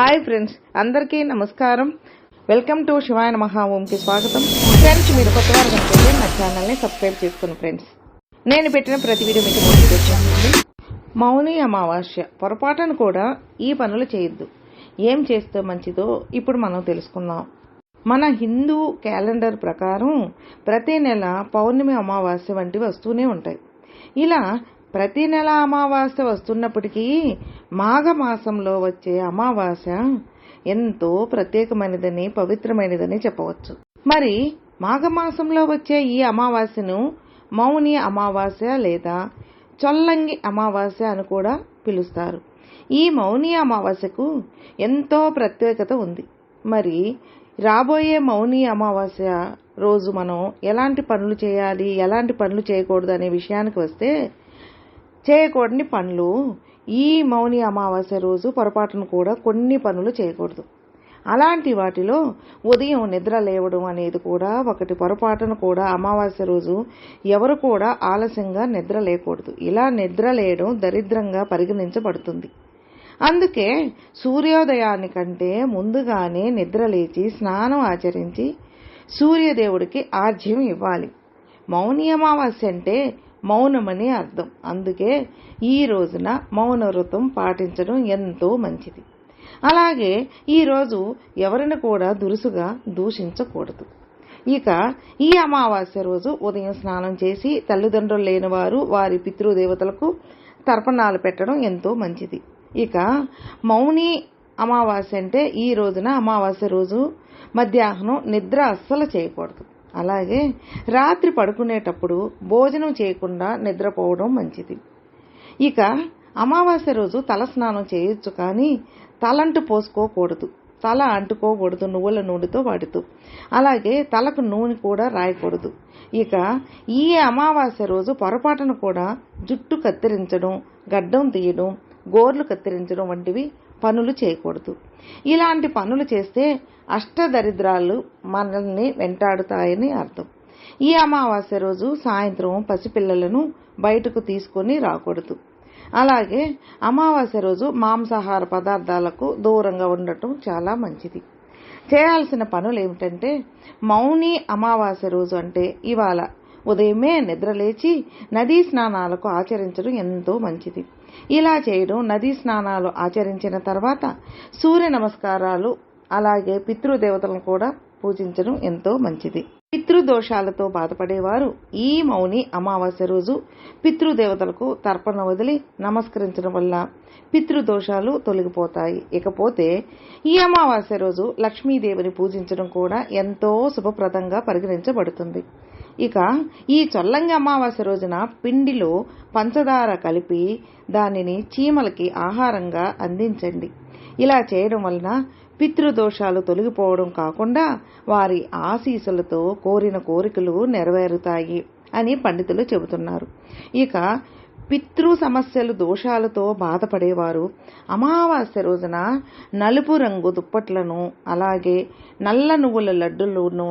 Hi friends అందరికీ నమస్కారం. Welcome to శివాయన మహాభూమికి స్వాగతం. ఫ్రెండ్స్ మీరు కొత్త వారు కనుకుంటే నా ఛానల్ని సబ్స్క్రైబ్ చేసుకుని ఫ్రెండ్స్ నేను పెట్టిన ప్రతి వీడియో మీకు నోటిఫికేషన్ మౌని అమావాస్య. పొరపాటును కూడా ఈ పనులు చేయొద్దు. ఏం చేస్తే మంచిదో ఇప్పుడు మనం తెలుసుకుందాం. మన హిందూ క్యాలెండర్ ప్రకారం ప్రతి నెల పౌర్ణమి అమావాస్య వంటివి వస్తూనే ఉంటాయి. ఇలా ప్రతి నెల అమావాస్య వస్తున్నప్పటికీ మాఘమాసంలో వచ్చే అమావాస్య ఎంతో ప్రత్యేకమైనదని పవిత్రమైనదని చెప్పవచ్చు. మరి మాఘమాసంలో వచ్చే ఈ అమావాస్యను మౌని అమావాస్య లేదా చొల్లంగి అమావాస్య అని కూడా పిలుస్తారు. ఈ మౌని అమావాస్యకు ఎంతో ప్రత్యేకత ఉంది. మరి రాబోయే మౌని అమావాస్య రోజు మనం ఎలాంటి పనులు చేయాలి ఎలాంటి పనులు చేయకూడదు అనే విషయానికి వస్తే చేయకూడని పనులు. ఈ మౌని అమావాస్య రోజు పొరపాటును కూడా కొన్ని పనులు చేయకూడదు. అలాంటి వాటిలో ఉదయం నిద్ర లేవడం అనేది కూడా ఒకటి. పొరపాటును కూడా అమావాస్య రోజు ఎవరు కూడా ఆలస్యంగా నిద్ర లేకూడదు. ఇలా నిద్ర లేయడం దరిద్రంగా పరిగణించబడుతుంది. అందుకే సూర్యోదయానికంటే ముందుగానే నిద్ర లేచి స్నానం ఆచరించి సూర్యదేవుడికి ఆర్జ్యం ఇవ్వాలి. మౌని అమావాస్య అంటే మౌనమని అర్థం. అందుకే ఈ రోజున మౌన వ్రతం పాటించడం ఎంతో మంచిది. అలాగే ఈరోజు ఎవరిని కూడా దురుసుగా దూషించకూడదు. ఇక ఈ అమావాస్య రోజు ఉదయం స్నానం చేసి తల్లిదండ్రులు లేని వారు వారి పితృదేవతలకు తర్పణాలు పెట్టడం ఎంతో మంచిది. ఇక మౌని అమావాస్య అంటే ఈ రోజున అమావాస్య రోజు మధ్యాహ్నం నిద్ర అస్సలు చేయకూడదు. అలాగే రాత్రి పడుకునేటప్పుడు భోజనం చేయకుండా నిద్రపోవడం మంచిది. ఇక అమావాస్య రోజు తల స్నానం చేయొచ్చు కానీ తలంటు పోసుకోకూడదు. తల అంటుకోకూడదు నువ్వుల నూనెతో వాడుతూ. అలాగే తలకు నూనె కూడా రాయకూడదు. ఇక ఈ అమావాస్య రోజు పొరపాటును కూడా జుట్టు కత్తిరించడం గడ్డం తీయడం గోర్లు కత్తిరించడం వంటివి పనులు చేయకూడదు. ఇలాంటి పనులు చేస్తే అష్టదరిద్రాలు మనల్ని వెంటాడుతాయని అర్థం. ఈ అమావాస్య రోజు సాయంత్రం పసిపిల్లలను బయటకు తీసుకొని రాకూడదు. అలాగే అమావాస్య రోజు మాంసాహార పదార్థాలకు దూరంగా ఉండటం చాలా మంచిది. చేయాల్సిన పనులు ఏమిటంటే మౌని అమావాస్య రోజు అంటే ఇవాళ ఉదయమే నిద్రలేచి నదీ స్నానాలకు ఆచరించడం ఎంతో మంచిది. ఇలా చేయడం నదీ స్నానాలు ఆచరించిన తర్వాత సూర్య నమస్కారాలు అలాగే పితృదేవతలను కూడా పూజించడం ఎంతో మంచిది. పితృదోషాలతో బాధపడేవారు ఈ మౌని అమావాస్య రోజు పితృదేవతలకు తర్పణ వదిలి నమస్కరించడం వల్ల పితృదోషాలు తొలగిపోతాయి. ఇకపోతే ఈ అమావాస్య రోజు లక్ష్మీదేవిని పూజించడం కూడా ఎంతో శుభప్రదంగా పరిగణించబడుతుంది. ఇక ఈ చొల్లంగి అమావాస్య రోజున పిండిలో పంచదార కలిపి దానిని చీమలకి ఆహారంగా అందించండి. ఇలా చేయడం వలన పితృదోషాలు తొలగిపోవడం కాకుండా వారి ఆశీసులతో కోరిన కోరికలు నెరవేరుతాయి అని పండితులు చెబుతున్నారు. ఇక పితృ సమస్యలు దోషాలతో బాధపడేవారు అమావాస్య రోజున నలుపు రంగు దుప్పట్లను అలాగే నల్ల నువ్వుల లడ్డులను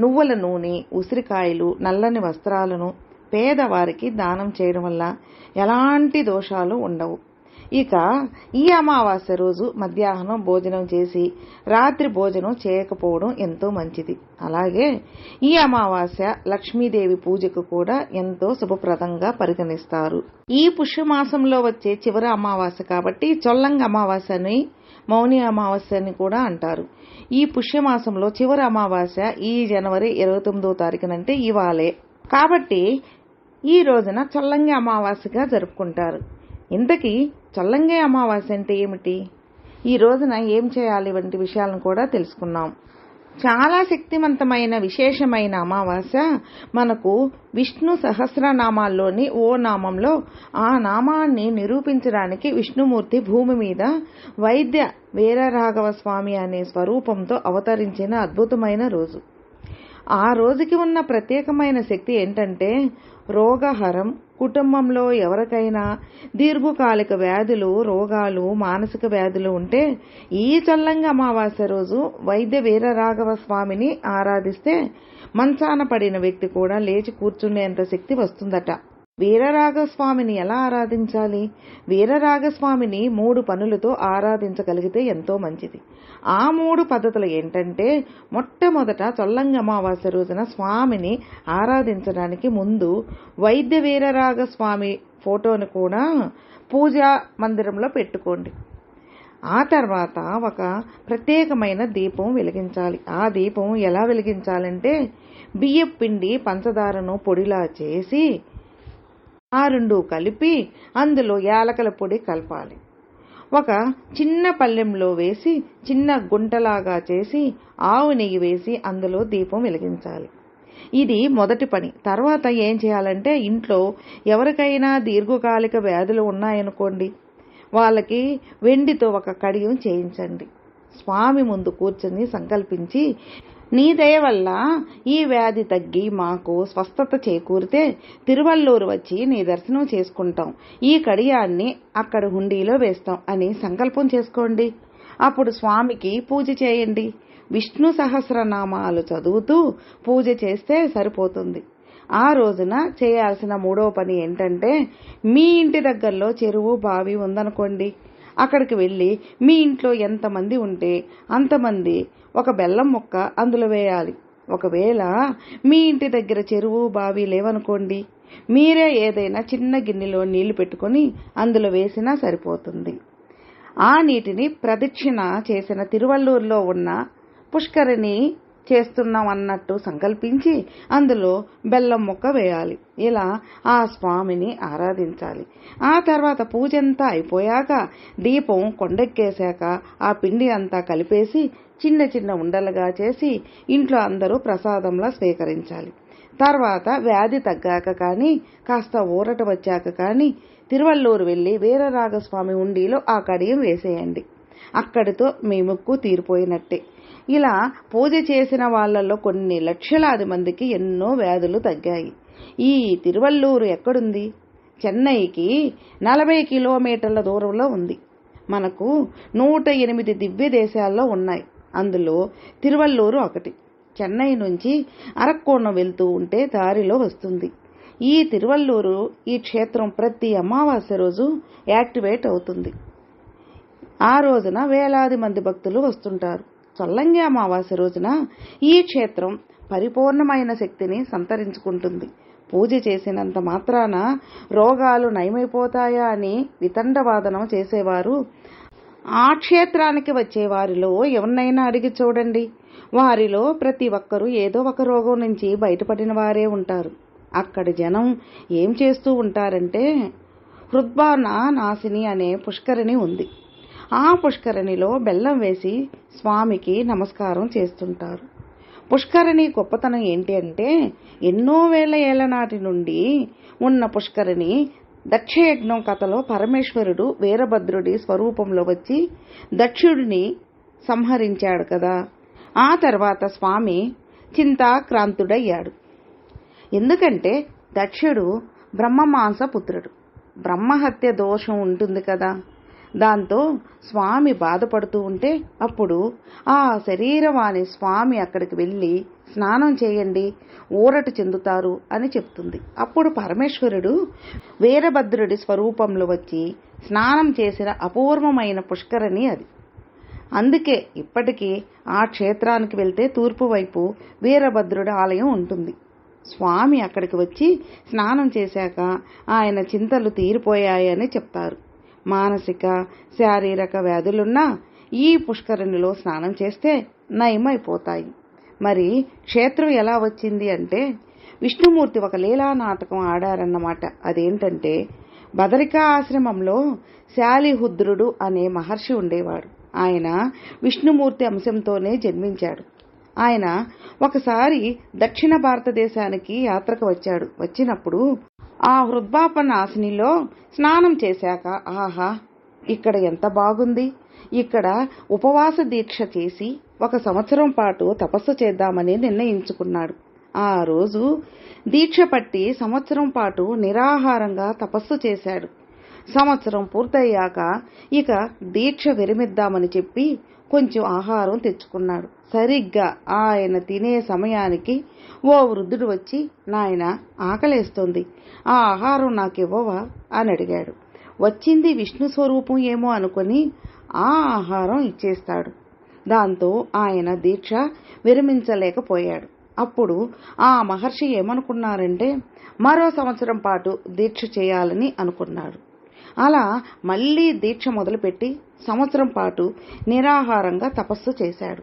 నువ్వుల నూనె ఉసిరికాయలు నల్లని వస్త్రాలను పేదవారికి దానం చేయడం వల్ల ఎలాంటి దోషాలు ఉండవు. ఇక ఈ అమావాస్య రోజు మధ్యాహ్నం భోజనం చేసి రాత్రి భోజనం చేయకపోవడం ఎంతో మంచిది. అలాగే ఈ అమావాస్య లక్ష్మీదేవి పూజకు కూడా ఎంతో శుభప్రదంగా పరిగణిస్తారు. ఈ పుష్యమాసంలో వచ్చే చివరి అమావాస్య కాబట్టి చొల్లంగ అమావాస్యని మౌని అమావాస్య అని కూడా అంటారు. ఈ పుష్యమాసంలో చివరి అమావాస్య ఈ జనవరి ఇరవై తొమ్మిదో తారీఖునంటే ఇవాళే. కాబట్టి ఈ రోజున చొల్లంగి అమావాస్యగా జరుపుకుంటారు. ఇంతకీ చల్లంగే అమావాస్య అంటే ఏమిటి? ఈ రోజున ఏం చేయాలి వంటి విషయాలను కూడా తెలుసుకున్నాం. చాలా శక్తివంతమైన విశేషమైన అమావాస్య మనకు విష్ణు సహస్రనామాల్లోని ఓ నామంలో ఆ నామాన్ని నిరూపించడానికి విష్ణుమూర్తి భూమి మీద వైద్య వీరరాఘవ స్వామి అనే స్వరూపంతో అవతరించిన అద్భుతమైన రోజు. ఆ రోజుకి ఉన్న ప్రత్యేకమైన శక్తి ఏంటంటే రోగహరం. కుటుంబంలో ఎవరికైనా దీర్ఘకాలిక వ్యాధులు రోగాలు మానసిక వ్యాధులు ఉంటే ఈ చల్లంగా అమావాస్య రోజు వైద్య వీరరాఘవ స్వామిని ఆరాధిస్తే మంచాన పడిన వ్యక్తి కూడా లేచి కూర్చునేంత శక్తి వస్తుందట. వీరరాగస్వామిని ఎలా ఆరాధించాలి? వీరరాగస్వామిని మూడు పనులతో ఆరాధించగలిగితే ఎంతో మంచిది. ఆ మూడు పద్ధతులు ఏంటంటే మొట్టమొదట చొల్లంగి అమావాస్య రోజున స్వామిని ఆరాధించడానికి ముందు వైద్య వీరరాగస్వామి ఫోటోను కూడా పూజా మందిరంలో పెట్టుకోండి. ఆ తర్వాత ఒక ప్రత్యేకమైన దీపం వెలిగించాలి. ఆ దీపం ఎలా వెలిగించాలంటే బియ్యం పిండి పంచదారను పొడిలా చేసి ఆ రెండు కలిపి అందులో యాలకల పొడి కలపాలి. ఒక చిన్న పళ్ళెంలో వేసి చిన్న గుంటలాగా చేసి ఆవు నెయ్యి వేసి అందులో దీపం వెలిగించాలి. ఇది మొదటి పని. తర్వాత ఏం చేయాలంటే ఇంట్లో ఎవరికైనా దీర్ఘకాలిక వ్యాధులు ఉన్నాయనుకోండి వాళ్ళకి వెండితో ఒక కడియం చేయించండి. స్వామి ముందు కూర్చొని సంకల్పించి నీ దయ వల్ల ఈ వ్యాధి తగ్గి మాకు స్వస్థత చేకూరితే తిరువల్లూరు వచ్చి నీ దర్శనం చేసుకుంటాం. ఈ కడియాన్ని అక్కడ హుండీలో వేస్తాం అని సంకల్పం చేసుకోండి. అప్పుడు స్వామికి పూజ చేయండి. విష్ణు సహస్రనామాలు చదువుతూ పూజ చేస్తే సరిపోతుంది. ఆ రోజున చేయాల్సిన మూడో పని ఏంటంటే మీ ఇంటి దగ్గరలో చెరువు బావి ఉందనుకోండి. అక్కడికి వెళ్ళి మీ ఇంట్లో ఎంతమంది ఉంటే అంతమంది ఒక బెల్లం ముక్క అందులో వేయాలి. ఒకవేళ మీ ఇంటి దగ్గర చెరువు బావి లేవనుకోండి మీరే ఏదైనా చిన్న గిన్నెలో నీళ్ళు పెట్టుకొని అందులో వేసినా సరిపోతుంది. ఆ నీటిని ప్రదక్షిణ చేసిన తిరువల్లూరులో ఉన్న పుష్కరిణి చేస్తున్నాం అన్నట్టు సంకల్పించి అందులో బెల్లం ముక్క వేయాలి. ఇలా ఆ స్వామిని ఆరాధించాలి. ఆ తర్వాత పూజ అంతా అయిపోయాక దీపం కొండెక్కేశాక ఆ పిండి అంతా కలిపేసి చిన్న చిన్న ఉండలుగా చేసి ఇంట్లో అందరూ ప్రసాదంలా స్వీకరించాలి. తర్వాత వ్యాధి తగ్గాక కానీ కాస్త ఊరట వచ్చాక కానీ తిరువల్లూరు వెళ్ళి వీరరాగస్వామి ఉండిలో ఆ కడియం వేసేయండి. అక్కడితో మీ ముక్కు తీరిపోయినట్టే. ఇలా పూజ చేసిన వాళ్ళల్లో కొన్ని లక్షలాది మందికి ఎన్నో వ్యాధులు తగ్గాయి. ఈ తిరువల్లూరు ఎక్కడుంది? చెన్నైకి నలభై కిలోమీటర్ల దూరంలో ఉంది. మనకు నూట ఎనిమిది దివ్య దేశాల్లో ఉన్నాయి. అందులో తిరువల్లూరు ఒకటి. చెన్నై నుంచి అరక్కోణం వెళ్తూ ఉంటే దారిలో వస్తుంది. ఈ తిరువల్లూరు ఈ క్షేత్రం ప్రతి అమావాస్య రోజు యాక్టివేట్ అవుతుంది. ఆ రోజున వేలాది మంది భక్తులు వస్తుంటారు. చల్లంగి అమావాస్య రోజున ఈ క్షేత్రం పరిపూర్ణమైన శక్తిని సంతరించుకుంటుంది. పూజ చేసినంత మాత్రాన రోగాలు నయమైపోతాయా అని వితండవాదనం చేసేవారు. ఆ క్షేత్రానికి వచ్చే వారిలో ఎవరినైనా అడిగి చూడండి. వారిలో ప్రతి ఒక్కరూ ఏదో ఒక రోగం నుంచి బయటపడిన వారే ఉంటారు. అక్కడి జనం ఏం చేస్తూ ఉంటారంటే హృద్బాన నాశిని అనే పుష్కరిణి ఉంది. ఆ పుష్కరిణిలో బెల్లం వేసి స్వామికి నమస్కారం చేస్తుంటారు. పుష్కరిణి గొప్పతనం ఏంటి అంటే ఎన్నో వేల ఏళ్ళ నాటి నుండి ఉన్న పుష్కరిణి దక్షయజ్ఞం కథలో పరమేశ్వరుడు వీరభద్రుడి స్వరూపంలో వచ్చి దక్షుడిని సంహరించాడు కదా. ఆ తర్వాత స్వామి చింతాక్రాంతుడయ్యాడు. ఎందుకంటే దక్షుడు బ్రహ్మమాంస పుత్రుడు బ్రహ్మహత్య దోషం ఉంటుంది కదా. దాంతో స్వామి బాధపడుతూ ఉంటే అప్పుడు ఆ శరీరవాణి స్వామి అక్కడికి వెళ్ళి స్నానం చేయండి ఊరట చెందుతారు అని చెప్తుంది. అప్పుడు పరమేశ్వరుడు వీరభద్రుడి స్వరూపంలో వచ్చి స్నానం చేసిన అపూర్వమైన పుష్కరణి అది. అందుకే ఇప్పటికీ ఆ క్షేత్రానికి వెళ్తే తూర్పు వైపు వీరభద్రుడి ఆలయం ఉంటుంది. స్వామి అక్కడికి వచ్చి స్నానం చేశాక ఆయన చింతలు తీరిపోయాయని చెప్తారు. మానసిక శారీరక వ్యాధులున్నా ఈ పుష్కరిణిలో స్నానం చేస్తే నయమైపోతాయి. మరి క్షేత్రం ఎలా వచ్చింది అంటే విష్ణుమూర్తి ఒక లీలా నాటకం ఆడారన్నమాట. అదేంటంటే బదరికా ఆశ్రమంలో శాలిహుద్రుడు అనే మహర్షి ఉండేవాడు. ఆయన విష్ణుమూర్తి అంశంతోనే జన్మించాడు. ఆయన ఒకసారి దక్షిణ భారతదేశానికి యాత్రకు వచ్చాడు. వచ్చినప్పుడు ఆ హృద్బాపనాశినిలో స్నానం చేశాక ఆహా ఇక్కడ ఎంత బాగుంది. ఇక్కడ ఉపవాస దీక్ష చేసి ఒక సంవత్సరం పాటు తపస్సు చేద్దామని నిర్ణయించుకున్నాడు. ఆ రోజు దీక్ష పట్టి సంవత్సరం పాటు నిరాహారంగా తపస్సు చేశాడు. సంవత్సరం పూర్తయ్యాక ఇక దీక్ష విరమిద్దామని చెప్పి కొంచెం ఆహారం తెచ్చుకున్నాడు. సరిగ్గా ఆయన తినే సమయానికి ఓ వృద్ధుడు వచ్చి నాయన ఆకలేస్తుంది. ఆ ఆహారం నాకివ్వవా? అని అడిగాడు. వచ్చింది విష్ణు స్వరూపం ఏమో అనుకొని ఆ ఆహారం ఇచ్చేస్తాడు. దాంతో ఆయన దీక్ష విరమించలేకపోయాడు. అప్పుడు ఆ మహర్షి ఏమనుకున్నారంటే మరో సంవత్సరం పాటు దీక్ష చేయాలని అనుకున్నాడు. అలా మళ్ళీ దీక్ష మొదలుపెట్టి సంవత్సరం పాటు నిరాహారంగా తపస్సు చేశాడు.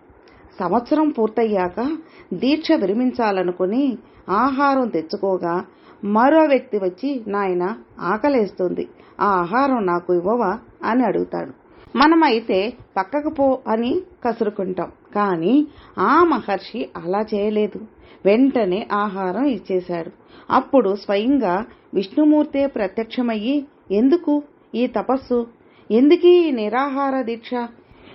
సంవత్సరం పూర్తయ్యాక దీక్ష విరమించాలనుకుని ఆహారం తెచ్చుకోగా మరో వ్యక్తి వచ్చి నాయన ఆకలేస్తుంది. ఆ ఆహారం నాకు ఇవ్వవా? అని అడుగుతాడు. మనమైతే పక్కకు పో అని కసురుకుంటాం. కానీ ఆ మహర్షి అలా చేయలేదు. వెంటనే ఆహారం ఇచ్చేశాడు. అప్పుడు స్వయంగా విష్ణుమూర్తే ప్రత్యక్షమయ్యి ఎందుకు ఈ తపస్సు? ఎందుకీ ఈ నిరాహార దీక్ష?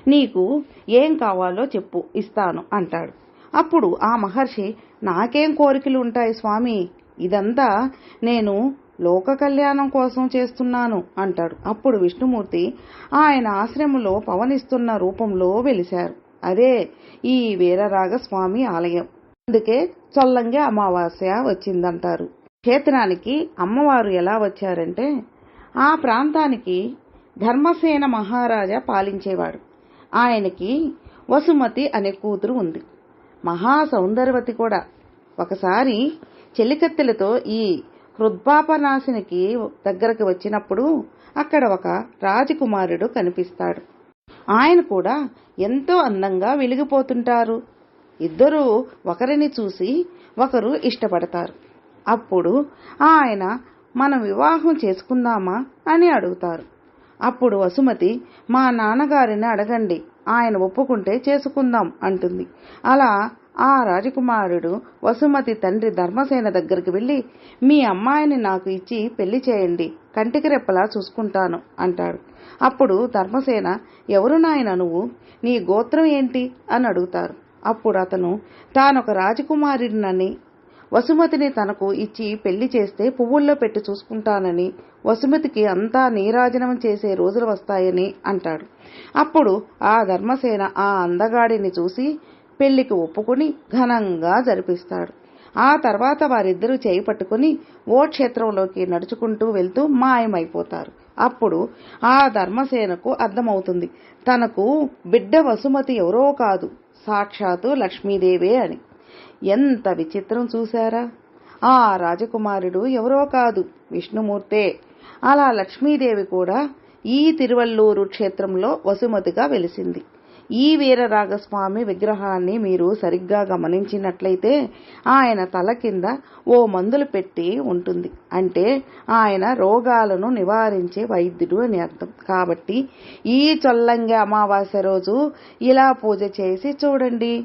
నీకు ఏం కావాలో చెప్పు ఇస్తాను అంటాడు. అప్పుడు ఆ మహర్షి నాకేం కోరికలు ఉంటాయి స్వామి? ఇదంతా నేను లోక కళ్యాణం కోసం చేస్తున్నాను అంటాడు. అప్పుడు విష్ణుమూర్తి ఆయన ఆశ్రమంలో పవనిస్తున్న రూపంలో వెలిశారు. అదే ఈ వీరరాగ స్వామి ఆలయం. అందుకే చొల్లంగి అమావాస్య వచ్చిందంటారు. క్షేత్రానికి అమ్మవారు ఎలా వచ్చారంటే ఆ ప్రాంతానికి ధర్మసేన మహారాజా పాలించేవాడు. ఆయనకి వసుమతి అనే కూతురు ఉంది. మహా సౌందర్వతి కూడా. ఒకసారి చెలికత్తెలతో ఈ హృద్పాపనాశినికి దగ్గరకు వచ్చినప్పుడు అక్కడ ఒక రాజకుమారుడు కనిపిస్తాడు. ఆయన కూడా ఎంతో అందంగా వెలిగిపోతుంటారు. ఇద్దరూ ఒకరిని చూసి ఒకరు ఇష్టపడతారు. అప్పుడు ఆయన మనం వివాహం చేసుకుందామా అని అడుగుతారు. అప్పుడు వసుమతి మా నాన్నగారిని అడగండి ఆయన ఒప్పుకుంటే చేసుకుందాం అంటుంది. అలా ఆ రాజకుమారుడు వసుమతి తండ్రి ధర్మసేన దగ్గరికి వెళ్ళి మీ అమ్మాయిని నాకు ఇచ్చి పెళ్ళి చేయండి కంటికి రెప్పలా చూసుకుంటాను అంటాడు. అప్పుడు ధర్మసేన ఎవరు నాయన నువ్వు? నీ గోత్రం ఏంటి? అని అడుగుతారు. అప్పుడు అతను తానొక రాజకుమారుడినని వసుమతిని తనకు ఇచ్చి పెళ్ళి చేస్తే పువ్వుల్లో పెట్టి చూసుకుంటానని వసుమతికి అంతా నీరాజనం చేసే రోజులు వస్తాయని అంటాడు. అప్పుడు ఆ ధర్మసేన ఆ అందగాడిని చూసి పెళ్ళికి ఒప్పుకుని ఘనంగా జరిపిస్తాడు. ఆ తర్వాత వారిద్దరూ చేయి పట్టుకుని ఓ క్షేత్రంలోకి నడుచుకుంటూ వెళ్తూ మాయమైపోతారు. అప్పుడు ఆ ధర్మసేనకు అర్థమవుతుంది. తనకు బిడ్డ వసుమతి ఎవరో కాదు. సాక్షాత్తు లక్ష్మీదేవే అని. ఎంత విచిత్రం చూశారా? ఆ రాజకుమారుడు ఎవరో కాదు విష్ణుమూర్తే. అలా లక్ష్మీదేవి కూడా ఈ తిరువల్లూరు క్షేత్రంలో వసుమతిగా వెలిసింది. ఈ వీరరాగస్వామి విగ్రహాన్ని మీరు సరిగ్గా గమనించినట్లయితే ఆయన తల కింద ఓ మందులు పెట్టి ఉంటుంది. అంటే ఆయన రోగాలను నివారించే వైద్యుడు అని అర్థం. కాబట్టి ఈ చొల్లంగి అమావాస్య రోజు ఇలా పూజ చేసి చూడండి.